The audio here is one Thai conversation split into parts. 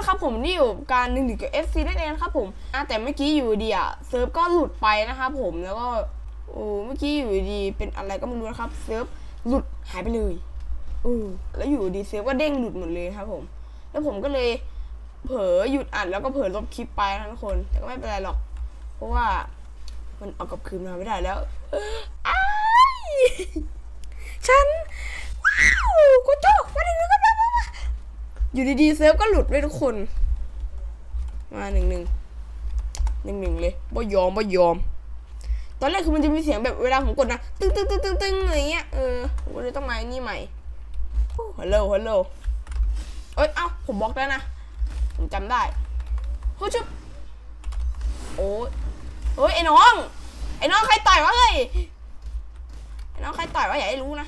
นะครับผมนี่อยู่การหนึ่งหนึ่งกับ FC นั่นเองนะครับผมอะแต่เมื่อกี้อยู่ดีอะเซิร์ฟก็หลุดไปนะครับผมแล้วก็โอ้เมื่อกี้อยู่ดีเป็นอะไรก็ไม่รู้นะครับเซิร์ฟหลุดหายไปเลยเออแล้วอยู่ดีเซิร์ฟก็เด้งหลุดหมดเลยครับผม แล้วผมก็เลยเผลอหยุดอัดแล้วก็เผลอลบคลิปไปนะทุกคน แต่ก็ไม่เป็นไรหรอก เพราะว่ามันเอากลับคืนมาไม่ได้แล้วอ้ฉัน ว้าวกูโจ้มาถึงแล้ก็มามามา อยู่ดีๆเซิร์ฟก็หลุดด้วยทุกคน มาหนึ่งหนึ่งหนึ่งหนึ่งเลยบ่ยอมบ่ยอม ตอนแรกคือมันจะมีเสียงแบบเวลาผมกดนะตึ้งตึ้งตึ้งตึ้งตึ้งอะไรเงี้ยเออผมก็เลยต้องมาอ้นี่ใหม่ฮัลโหลฮัลโหลเอ้ยเอ้าผมบล็อกแล้วนะผมจำได้เฮ้ยชุบโอ้ยเฮ้ยไอ้น้องไอ้น้องใครต่อยวะเฮ้ยไอ้น้องใครต่อยวะอย่าให้รู้นะ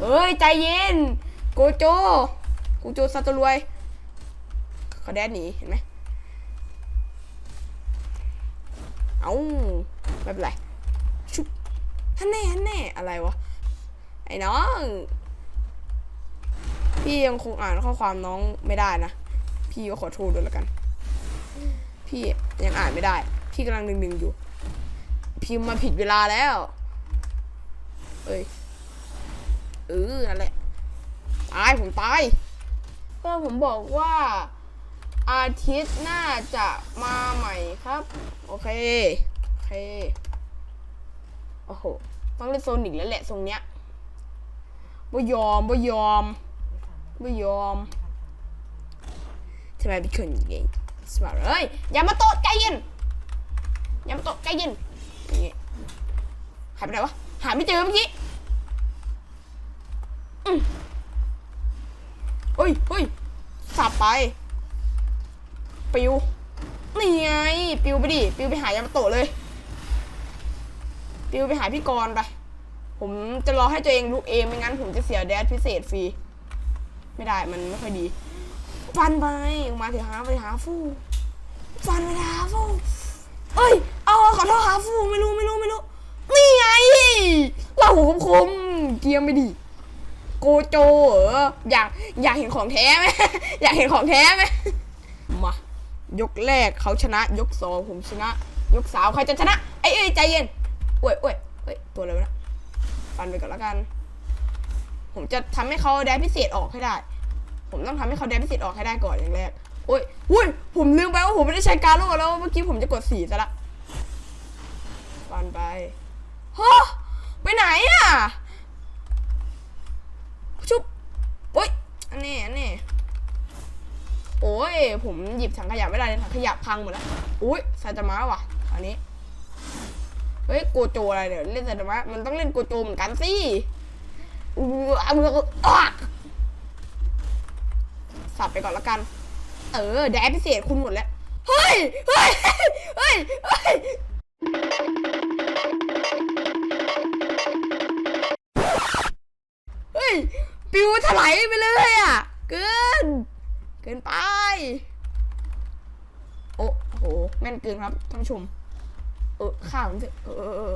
เฮ้ยใจเย็นโกโจ กูโจซาตรวยเขาแดนหนีเห็นไหมเอาไม่เป็นไรชุบฮันแน่ฮันแน่อะไรวะ ไอ้น้อง พี่ยังคงอ่านข้อความน้องไม่ได้นะ พี่ก็ขอโทษด้วยล้วกัน พี่ยังอ่านไม่ได้ พี่กำลังดึงๆอยู่ พิมพ์มาผิดเวลาแล้ว เอ้ยเออนั่นแหละ ตาย ผมตาย ก็ผมบอกว่าอาทิตย์หน้าจะมาใหม่ครับ โอเค โอเค โอ้โห ต้องเล่นโซนิกแล้วแหละทรงเนี้ยบ่ยอมบ่ยอมบ่ยอมทำไมเป็นคนอย่างงี้สมาร์ทเอ้ยอย่ามาโตะใจเย็นอย่ามาโตะใจเย็นอย่างงี้หายไปไหนวะหาไม่เจอเมื่อกี้อื เฮ้ยเฮ้ยสับไป ปิว นี่ไง ปิวไปดิ ปิวไปหายามาโตะเลย ปิวไปหาพี่กรไป ผมจะรอให้ตัวเองลุกเองไม่งั้นผมจะเสียแดดพิเศษฟรี ไม่ได้มันไม่ค่อยดี ฟันไป มาถึงหาไปหาฟูฟันไปหาฟูเอ้ย เอาขอโทษหาฟูไม่รู้ไม่รู้ไม่รู้ นี่ไงเราหัวคมๆเกียมไม่ดี โกโจเหรออยากอยากเห็นของแท้ไหมอยากเห็นของแท้ไหมมายกแรกเขาชนะ ยกสองผมชนะ ยกสามใครจะชนะไอ้เอ้ใจเย็นโอ้ยโอ้ยเอ้ยตัวอะไรวะนะฟันไปก่อนแล้วกัน ผมจะทำให้เขาแดนพิเศษออกให้ได้ ผมต้องทำให้เขาแดนพิเศษออกให้ได้ก่อนอย่างแรกโอ้ยอุ้ยผมลืมไปว่าผมไม่ได้ใช้การโลแล้วเมื่อกี้ผมจะกดสีซะละฟันไปฮะไปไหนอะ โอ้ยอันนี้อันนี้โอ้ย ผมหยิบถังขยะไม่ได้เลยถังขยะพังหมดแล้วอุ้ยซาตามะว่ะอันนี้เฮ้ยโกโจอะไรเนี่ยเล่นซาตามะมันต้องเล่นโกโจเหมือนกันสิอู้เอามืออะสับไปก่อนละกัน เออแดดพิเศษคุณหมดแล้ว เฮ้ย เฮ้ย เฮ้ย เฮ้ย ปิวถลายไปเลยอะ เกิน เกินไป โอ้โหแม่นเกินครับท่านผู้ชม เออข้าวมันเถอะเออ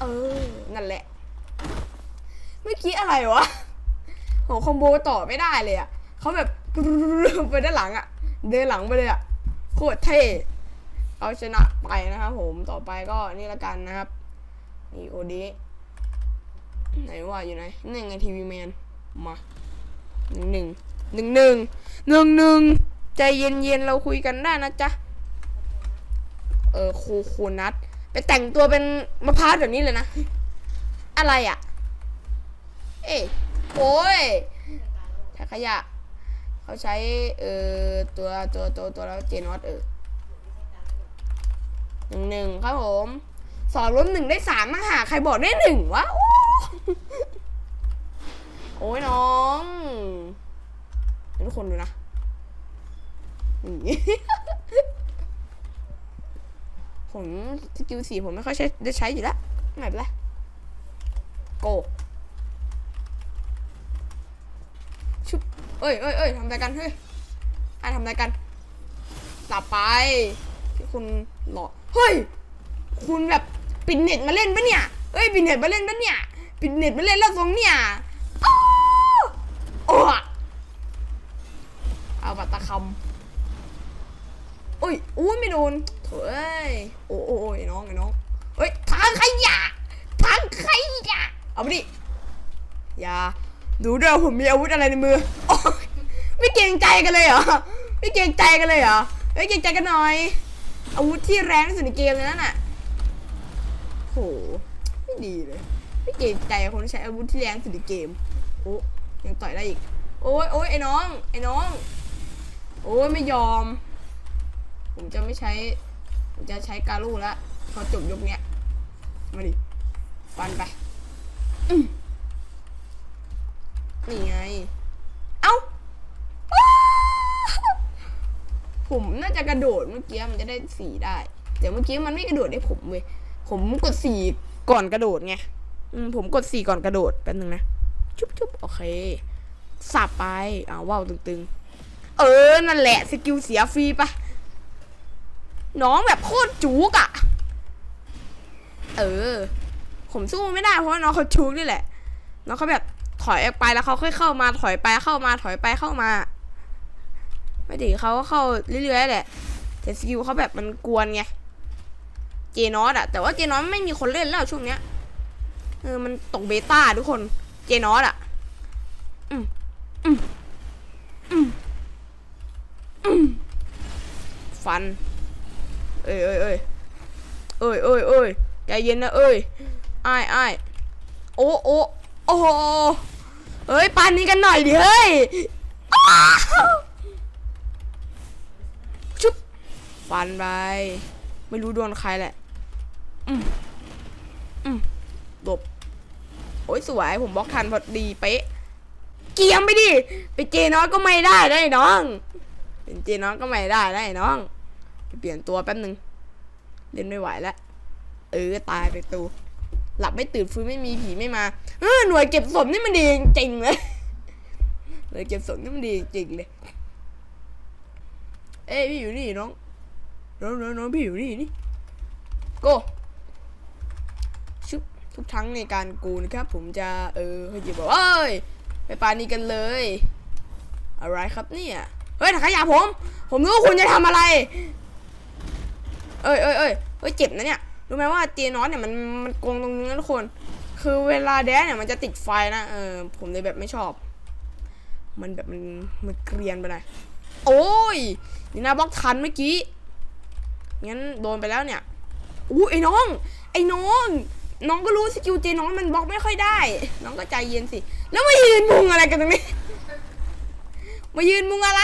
เออ นั่นแหละ เมื่อกี้อะไรวะ โหคอมโบต่อไม่ได้เลยอะเขาแบบไปด้านหลังอะ เดินหลังไปเลยอะ โคตรเท่เอาชนะไปนะครับผม ต่อไปก็นี่ละกันนะครับ นี่โอดี ไหนว่าอยู่ไหนนี่ไงทีวีแมนมาหนึ่งหนึ่งหนึ่งหนึ่งหนึ่งหนึ่งใจเย็นเย็นเราคุยกันได้นะจ๊ะเออโคโคนัทไปแต่งตัวเป็นมะพร้าวแบบนี้เลยนะ อะไรอะ เอ้โอ้ยถังขยะ เขาใช้เอ่อตัวตัวตัวตัวแล้วเจนวัตเออหนึ่งหนึ่งครับผมสองล้มหนึ่งได้สามนะหาใครบอกได้หนึ่งวะโโอ้ยน้องทุกคนดูนะผมสกิลสีผมไม่ค่อยใช้ได้ใช้อยู่แล้วไม่เป็นไรโกชุบเอ้ยเอ้ยเอ้ยทำอะไรกันเฮ้ยไอ้ทำอะไรกันตับไปที่คุณหลอกเฮ้ย คุณแบบปิดเน็ตมาเล่นปะเนี่ยเอ้ยปิดเน็ตมาเล่นปะเนี่ย ปิดเน็ตมาเล่นแล้วทรงเนี่ยโอ้เอาปะตทำโอ้ยอุ้ไม่โดนโถเอ้ยโอ้โอ้ยน้องไอ้น้องเฮ้ยทางขยะทางขยะเอาไปดิอย่าดูด้วยผมมีอาวุธอะไรในมือไม่เกรงใจกันเลยเหรอไม่เกรงใจกันเลยเหรอไม่เกรงใจกันหน่อยอาวุธที่แรงที่สุดในเกมเลยนั่นน่ะโหไม่ดีเลย เกรงใจคนที่ใช้อาวุธที่แรงสุดในเกม โอ้ยังต่อยได้อีก โอ้ยโอ้ยไอ้น้อง ไอ้น้อง โอ้ยไม่ยอม ผมจะไม่ใช้ ผมจะใช้การูแล้วพอจบยกเนี้ย มาดิฟันไปนี่ไงเอ้าอ้า ผมน่าจะกระโดดเมื่อกี้มันจะได้สีได้ แต่เมื่อกี้มันไม่กระโดดให้ผมเว้ย ผมกดสีก่อนกระโดดไง ผมกดสี่ก่อนกระโดดแป๊บนึงนะ ชุบชุบโอเค สับไปอ้าวว้าวตึงๆ เออ นั่นแหละ สกิลเสียฟรีปะน้องแบบโคตรจุกอะเออ ผมสู้ไม่ได้เพราะว่าน้องเขาจุกนี่แหละ น้องเขาแบบถอยออกไปแล้วเขาค่อยเข้ามาถอยไปเข้ามาถอยไปเข้ามา ไม่ดีเขาก็เข้าเรื่อยๆแหละ แต่สกิลเขาแบบมันกวนไง เจนอสอะแต่ว่าเจนอสไม่มีคนเล่นแล้วช่วงเนี้ย เออมันตกเบต้าทุกคน เจนอสอะอืมอืมอืมอืมฟัน เอ้ยเอ้ยเอ้ยเอ้ยเอ้ยเอ้ยใจเย็นนะเอ้ยอ้ายอ้ายโอ้โอ้โอ้โหเฮ้ยปานนี้กันหน่อยดิเฮ้ยอ้าวชุบฟันไป ไม่รู้โดนใครแหละ อืมอืมหลบ โอ้ยสวยผมบล็อกทันพอดีเป๊ะ เกียมไปดิไปเจน้อยก็ไม่ได้ได้น้อง เป็นเจน้อยก็ไม่ได้ได้น้องเปลี่ยนตัวแป๊บนึงเล่นไม่ไหวแล้วเออตายไปตูหลับไม่ตื่นฟื้นไม่มีผีไม่มาเออหน่วยเก็บศพนี่มันดีจริงเลยหน่วยเก็บศพนี่มันดีจริงเลยเอ้พี่อยู่นี่น้องน้องน้องพี่อยู่นี่นี่โก ทุกครั้งในการกูนะครับ ผมจะเออเขาจะบอกเอ้ยไปปานี้กันเลย อะไรครับเนี่ยเฮ้ยถังขยะผม ผมรู้คุณจะทำอะไร เอ้ยเอ้ยเอ้ยเฮ้ยเจ็บนะเนี่ยรู้ไหมว่าเตียนอสเนี่ยมันมันโกงตรงนี้นะทุกคน คือเวลาแดนเนี่ยมันจะติดไฟนะเออผมเลยแบบไม่ชอบ มันแบบมันมันเกรียนไปหน่อยโอ้ยนี่นะบล็อกทันเมื่อกี้งั้นโดนไปแล้วเนี่ยอู้ไอ้น้อง ไอ้น้อง น้องก็รู้สกิลเจน้องมันบล็อกไม่ค่อยได้ น้องก็ใจเย็นสิ แล้วมายืนมุงอะไรกันตรงนี้ มายืนมุงอะไร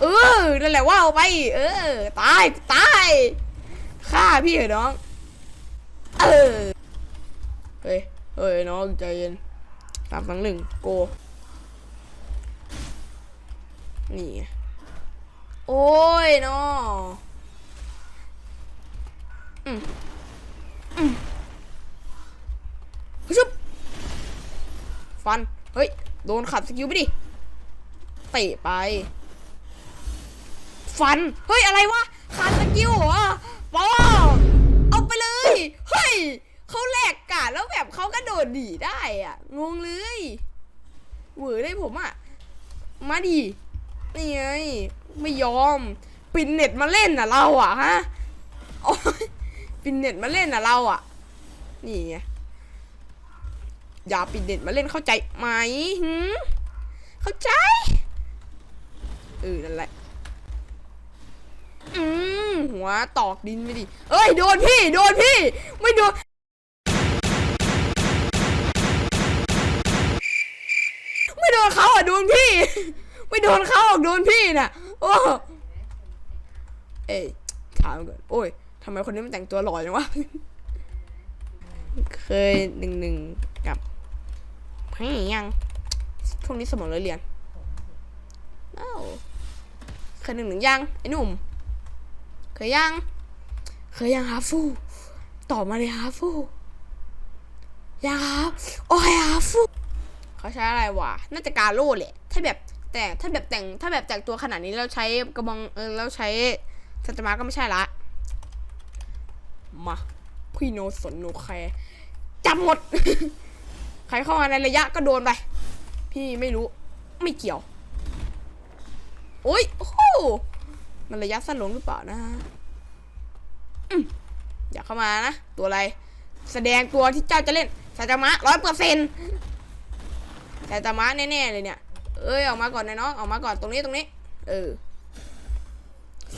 เออ นั่นแหละว่าเอาไป เออ ตาย ตาย ฆ่าพี่เหรอน้อง เออ เฮ้ย เฮ้ยน้องใจเย็นสามสองหนึ่งโก นี่ โอ้ยน้อง ชุบฟัน เฮ้ย โดนขัดสกิลไปดิ เตะไป ฟัน เฮ้ย อะไรวะ ขาดสกิลเหรอปอเอาไปเลย เฮ้ย เขาแหลกกาดแล้วแบบเขากระโดดดีได้อะ งงเลยเหวอเลยผมอะ มาดิ นี่ไง ไม่ยอม ปินเน็ตมาเล่นอะเราอะฮะโอ๊ย ปินเน็ตมาเล่นอะเราอะ นี่ไงอย่าปิดเน็ตมาเล่นเข้าใจไหมหืมเข้าใจเออนั่นแหละอืมหัวตอกดินไปดิเอ้ยโดนพี่โดนพี่ ไม่โดนไม่โดนเขาอะโดนพี่ ไม่โดนเขาอะโดนพี่น่ะโอ้เอ้ยถามก่อนโอ้ย ทำไมคนนี้มันแต่งตัวหล่อจังวะ เคยหนึ่งหนึ่งกับให้ยังช่วงนี้สมองเลยเรียนเอ้าเคยหนึ่งหนึ่งยังไอ้หนุ่ม เคยยัง เคยยังฮาฟูตอบมาเลยฮาฟูยังครับโอ้ยฮาฟูเขาใช้อะไรวะน่าจะการโล่แหละถ้าแบบแต่ถ้าแบบแต่งถ้าแบบแต่งตัวขนาดนี้แล้วใช้กระบองเออแล้วใช้สัตมาก็ไม่ใช่ละ มา พี่โนสนโนแคร์จับหมด ใครเข้ามาในระยะก็โดนไป พี่ไม่รู้ ไม่เกี่ยว โอ้ยโอ้โหมันระยะสั้นลงหรือเปล่านะอย่าเข้ามานะ ตัวอะไร แสดงตัวที่เจ้าจะเล่นไซตามะร้อยเปอร์เซ็นต์ไซตามะแน่ๆเลยเนี่ย เอ้ยออกมาก่อนนะน้องออกมาก่อนตรงนี้ตรงนี้ เออ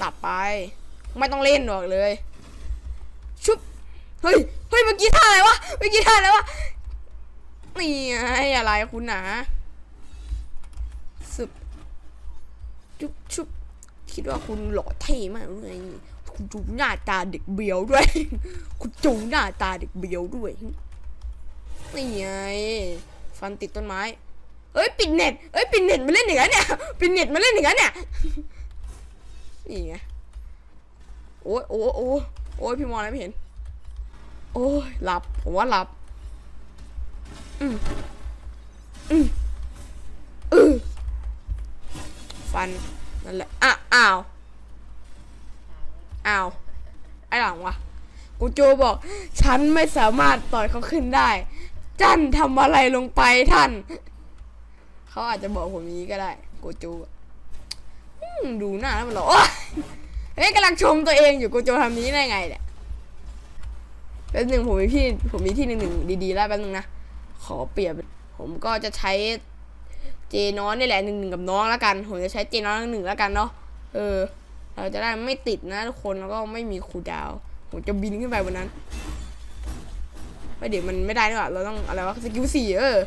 สับไป ไม่ต้องเล่นหรอกเลย ชุบเฮ้ยเฮ้ยเมื่อกี้ท่าอะไรวะเมื่อกี้ท่าอะไรวะนี่ไงอะไรคุณหนาสุบชุบชุบคิดว่าคุณหล่อเท่มากเลยคุณจูหน้าตาเด็กเบียวด้วย คุณจูหน้าตาเด็กเบียวด้วยนี่ไงฟันติดต้นไม้เอ้ยปิดเน็ตเอ้ยปิดเน็ตมาเล่นอย่างนั้นเนี่ยปิดเน็ตมาเล่นอย่างนั้นเนี่ยนี่ไงโอ้ยโอ้โอ้ โอ้ยพี่มองอะไรไม่เห็น โอ้ยหลับ ผมว่าหลับ อืมอืมอือฟัน นั่นแหละ อะ อ้าว อ้าว ไอ้หลังวะ กูโจบอก ฉันไม่สามารถต่อยเขาขึ้นได้ จันทำอะไรลงไปท่าน เขาอาจจะบอกผมนี้ก็ได้ กูโจดูหน้าแล้วมันหรอกโอ๊ย เฮ้ยกำลังชมตัวเองอยู่กูโจทำนี้ได้ไงเนี่ยแป๊บหนึ่งผมมีพี่ผมมีที่หนึ่งหนึ่งดีๆแล้วแป๊บหนึงนะขอเปรียบผมก็จะใช้เจน้อนนี่แหละหนึ่งหนึ่งกับน้องแล้วกันผมจะใช้เจน้อนหนึ่งแล้วกันเนาะเออ เราจะได้ไม่ติดนะทุกคนแล้วก็ไม่มีคูดาวผมจะบินขึ้นไปบนนั้นไม่เดี๋ยวมันไม่ได้นี่หว่าเราต้องอะไรวะสกิลสี่เออ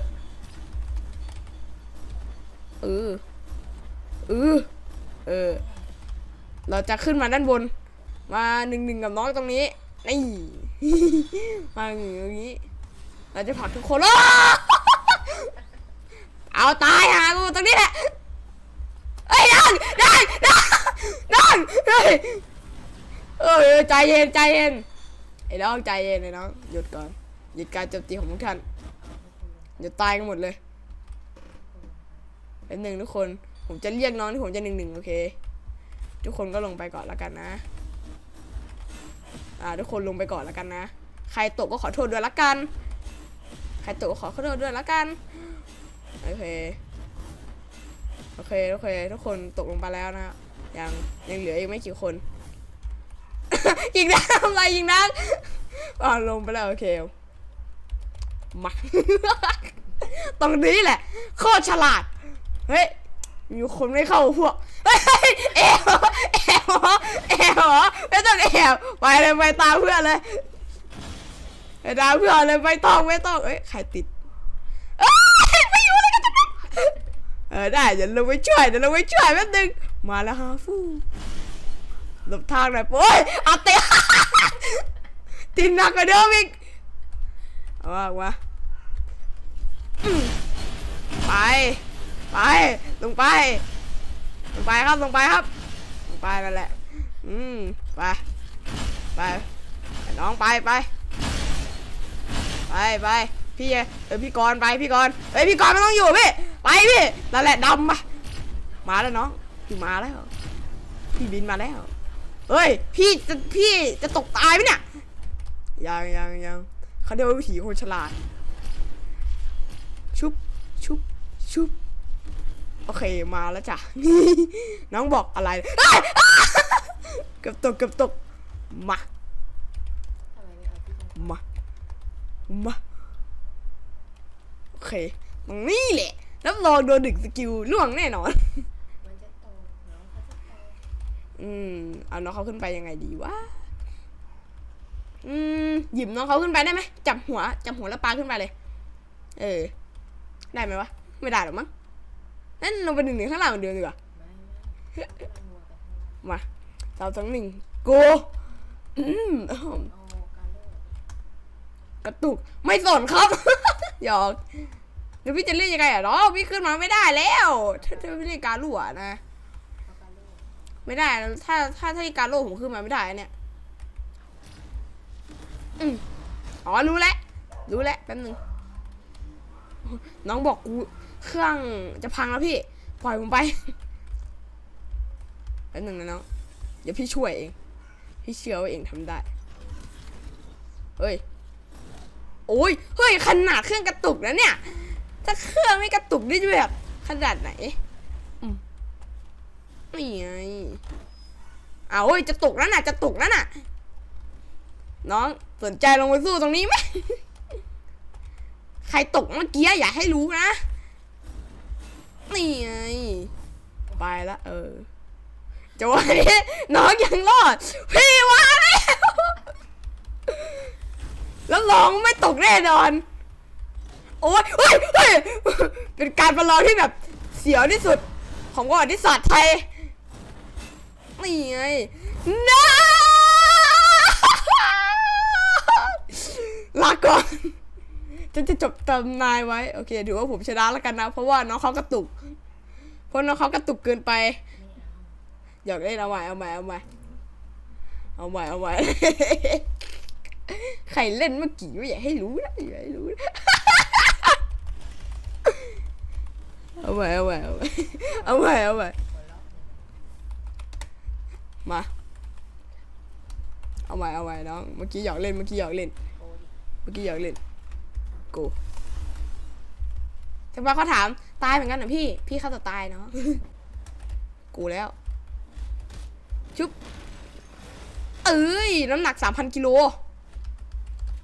เออเออเออ เราจะขึ้นมาด้านบน มาหนึ่งหนึ่งกับน้องตรงนี้นี่มาอย่างนี้ เราจะผลักทุกคนอเอาตายหากูตรงนี้แหละเอ้ยนั่งนั่งนั่งนั่งเฮ้ยเออใจเย็นใจเย็นไอ้น้องใจเย็นไอ้น้องหยุดก่อนหยุดการโจมตีของพวกท่านเดี๋ยวตายกันหมดเลยเป็นหนึ่งทุกคน ผมจะเรียกน้องที่ผมจะหนึ่งหนึ่งโอเค ทุกคนก็ลงไปก่อนแล้วกันนะ อ่า ทุกคนลงไปก่อนแล้วกันนะ ใครตกก็ขอโทษด้วยละกัน ใครตกก็ขอโทษด้วยละกัน โอเค โอเค โอเค ทุกคนตกลงไปแล้วนะ ยังยังเหลืออีกไม่กี่คนยิงนักทำไรยิงนักอ่าลงไปแล้วโอเค มา ตรงนี้แหละ โคตรฉลาด เฮ้ย มีคนไม่เข้าพวกเฮ้ยแอบเอแอบเอแอบเอไม่ต้องแอบไปเลยไปตามเพื่อนเลยไปตามเพื่อนเลยไม่ต้องไม่ต้องเอ้ยใครติดไม่อยู่เลยกันจังเออได้เดี๋ยวเราไปช่วยเดี๋ยวเราไปช่วยแป๊บนึงมาแล้วฮะฟูหลบทางหน่อยโอ้ยอาเตะติดหนักกว่าเดิมอีกเอาว่าว่าไป ไปลงไป ลงไปครับลงไปครับ ลงไปนั่นแหละ อืมไปไปน้องไปไปไปไปพี่เออพี่กรไปพี่กรเอ้ยพี่กรไม่ต้องอยู่พี่ไปพี่นั่นแหละดำมามาแล้วน้องพี่มาแล้ว พี่บินมาแล้วเฮ้ยพี่จะพี่จะตกตายไหมเนี่ยยังยังยังเขาเรียกว่าวิถีคนฉลาดชุบชุบชุบ โอเคมาแล้วจ้ะ น้องบอกอะไร เกือบตกเกือบตก มา มา มา โอเคตรงนี้แหละ รับรองโดนดึกสกิลล่วงแน่นอน อืม เอาน้องเขาขึ้นไปยังไงดีวะ อืม หยิบน้องเขาขึ้นไปได้ไหม จับหัว จับหัวแล้วปาขึ้นไปเลย เออ ได้ไหมวะ ไม่ได้หรอกมั้ง นั่นลงไปหนึ่งหนึ่งข้างล่างเหมือนเดิมดีกว่าไม่ไม่กำลังมัวไปข้างหลังมาสามสองหนึ่งกูอืมอ้าวเอาการเลิกกระตุกไม่สนครับหยอกเดี๋ยวพี่จะเล่นยังไงอะน้องพี่ขึ้นมาไม่ได้แล้วถ้าถ้าพี่เล่นการลั่วนะเอาการเลิกไม่ได้นะถ้าถ้าถ้าที่การโลกผมขึ้นมาไม่ได้นะเนี่ยอืมอ๋อรู้แล้วรู้แล้วแป๊บนึงน้องบอกกู เครื่องจะพังแล้วพี่ ปล่อยผมไปแป๊บนึงนะน้องเดี๋ยวพี่ช่วยเอง พี่เชื่อว่าเองทำได้ เฮ้ย โอ้ย เฮ้ย ขนาดเครื่องกระตุกนะเนี่ย ถ้าเครื่องไม่กระตุกนี่จะแบบขขนาดไหน อืมนี่ไงเอาเฮ้ย จะตกแล้วน่ะ จะตกแล้วน่ะ น้องสนใจลงไปสู้ตรงนี้ไหม ใครตกเมื่อกี้อย่าให้รู้นะ นี่ไงไปละเออจะว่านี้น้องยังรอด พี่ว่าแล้วแล้วลองไม่ตกแน่นอน โอ้ยเฮ้ยเฮ้ยเป็นการประลองที่แบบ เสียวที่สุด ของประวัติศาสตร์ไทยนี่ไงน้าลาก่อนจะจะจบตำนายไว้ โอเคถือว่าผมชนะแล้วกันนะ เพราะว่าน้องเขากระตุก เพราะน้องเขากระตุกเกินไปอยากเล่นเอาใหม่เอาใหม่เอาใหม่เอาใหม่เอาใหม่ใครเล่นเมื่อกี้ไม่อยากให้รู้นะอย่าให้รู้นะเอาใหม่เอาใหม่เอาใหม่เอาใหม่เอาใหม่มาเอาใหม่เอาใหม่น้องเมื่อกี้อยากเล่นเมื่อกี้อยากเล่นเมื่อกี้อยากเล่นกู แต่ว่าเขาถามตายเหมือนกันเหรอพี่ พี่เขาจะตายเนาะ กูแล้ว ชุบ เอ้ย น้ำหนักสามพันกิโล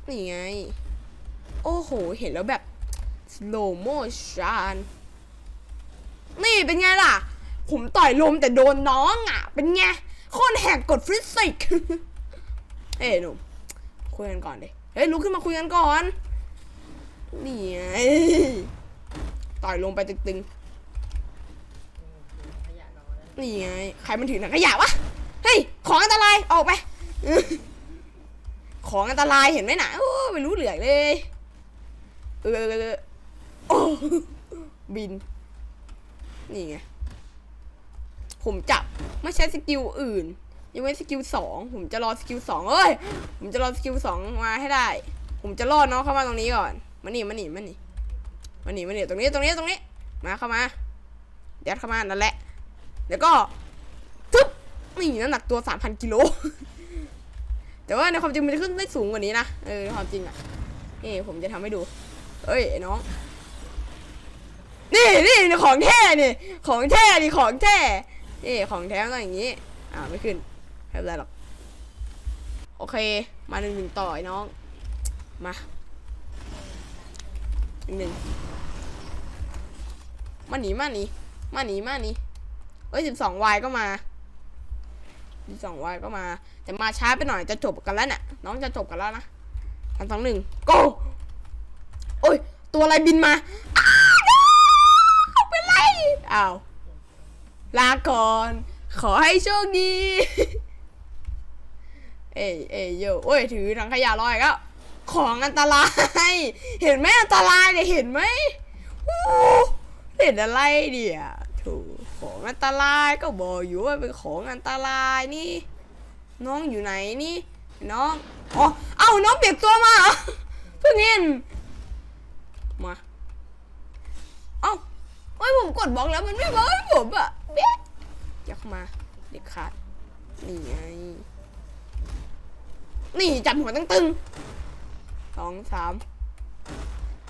นี่ไง โอ้โห เห็นแล้วแบบ slow motion นี่เป็นไงล่ะ ผมต่อยลมแต่โดนน้องอะ เป็นไงคตรแหกกฎฟิสิกส์เอ้ยหนุ่มคุยกันก่อนดิ เฮ้ยลุกขึ้นมาคุยกันก่อน นี่ไง ต่อยลงไปตึงขยะนอนแล้วๆนี่ไง ใครมันถือหนังขยะวะ เฮ้ย ของอันตราย ออกไป ของอันตรายเห็นไหมน่ะโอ้ไม่รู้เหลืองเลย เออโอ้บิน นี่ไง ผมจับ ไม่ใช้สกิลอื่น ยังไม่สกิลสอง ผมจะรอสกิลสองเอ้ย ผมจะรอสกิลสองมาให้ได้ ผมจะล่อน้องเข้ามาตรงนี้ก่อน มานี่มานี่มานี่ มานี่มานี่ตรงนี้ตรงนี้ตรงนี้ มาเข้ามายัดเข้ามานั่นแหละ แล้วก็ทึบนี่น้ำหนักตัวสามพันกิโล แต่ว่าในความจริงมันจะขึ้นได้สูงกว่านี้นะ เออในความจริงอะนี่ผมจะทำให้ดู เอ้ยน้อง นี่นี่ของแท้นี่ ของแท้นี่ของแท้นี่ของแท้ต้องอย่างนี้ อ่าไม่ขึ้นไม่เป็นไรหรอก โอเค มาหนึ่งหนึ่งต่อไอ้น้อง มาหนึ่งหนึ่ง มาหนีมาหนีมาหนีมาหนีเอ้ยสิบสองวายก็มาสิบสองวายก็มา แต่มาช้าไปหน่อยจะจบกันแล้วเนี่ยน้องจะจบกันแล้วนะสามสองหนึ่ง go โอ้ย ตัวอะไรบินมาอ้าวเป็นไรอ้าวลาก่อน ขอให้โชคดี เอ้ยเอ้ยโยโอ้ย ถือถังขยะลอยก็ ของอันตราย เห็นไหมอันตรายเนี่ย เห็นไหม เห็นอะไรเดี๋ยถูกของอันตรายก็บอกอยู่ว่าเป็นของอันตรายนี่ น้องอยู่ไหนนี่ น้องอ๋อเอ้าน้องเปลี่ยนตัวมาเพิ่งเห็นมาเอ้าเอ้ยผมกดบล็อกแล้วมันไม่บล็อกผมอะเบ๊ะอยากมาเด็กขาดนี่ไงนี่จับหัวตึงตึงๆสองสาม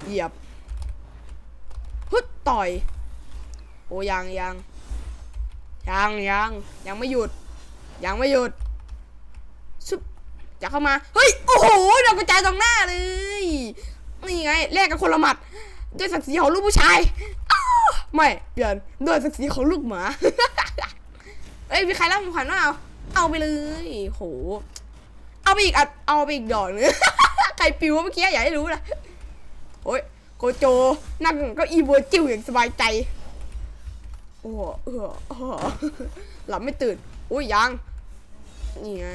เหยียบ ฮึดต่อย โอ้ยังยังยังยังยังไม่หยุด ยังไม่หยุดชุบจะเข้ามา เฮ้ย โอ้โหโดนกระจายตรงหน้าเลย นี่ไงแลกกันคนละหมัด ด้วยศักดิ์ศรีของลูกผู้ชายไม่เปลี่ยนด้วยศักดิ์ศรีของลูกหมา เอ้ยมีใครรับของขวัญว่าเอาเอาไปเลยโห เอาไปอีกอัดเอาไปอีกดอกนึงใครปิวเมื่อกี้อย่าให้รู้นะโอ้ย โกโจนั่งก็อีโบจิ้วอย่างสบายใจ โอ้เออเออหลับไม่ตื่นโอ้ยยังนี่ไง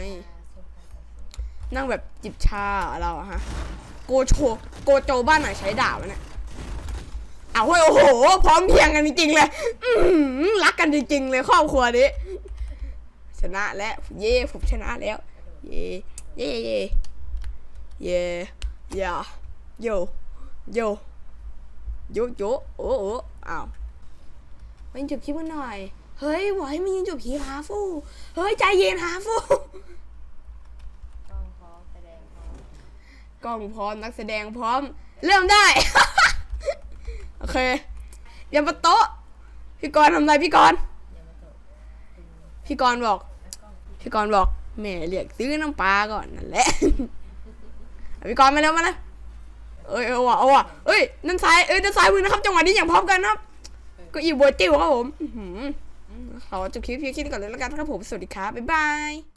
นั่งแบบจิบชาเราอะฮะ โกโจโกโจบ้านไหนใช้ดาบวะเนี่ยเอาเฮ้ยโอ้โห พร้อมเพียงกันจริงๆเลยรักกันจริงๆเลยครอบครัวนี้ ชนะแล้วเย่ผมชนะแล้ว เย่เย่เย่เย่เย่โยโย โยโยโอ้โอ้อ้าวมายิงจบคลิปกันหน่อย เฮ้ยบอกให้มันยิงจบคลิปฮาฟูเฮ้ยใจเย็นฮาฟูกล้องพร้อมแสดงพร้อมกล้องพรนักแสดงพร้อม เริ่มได้ โอเคยนประโตะพี่กรณ์ทำไรพี่กรณ์พี่กรณ์บอก พี่กรณ์บอกแม่เรียกซื้อน้ำปลาก่อนนั่นแหละพี่กรณ์มาเร็วมาเลย เอ้ยเอาว่ะเอาว่ะเอ้ยนั่นซ้ายเอ้ยนั่นซ้ายมือนะครับจังหวะนี้อย่างพร้อมกันนะครับก็อีโบยติวครับผมอื้อหือขอจบคลิปเพียงแค่นี้ก่อนเลยแล้วกันครับผมสวัสดีครับบ๊ายบาย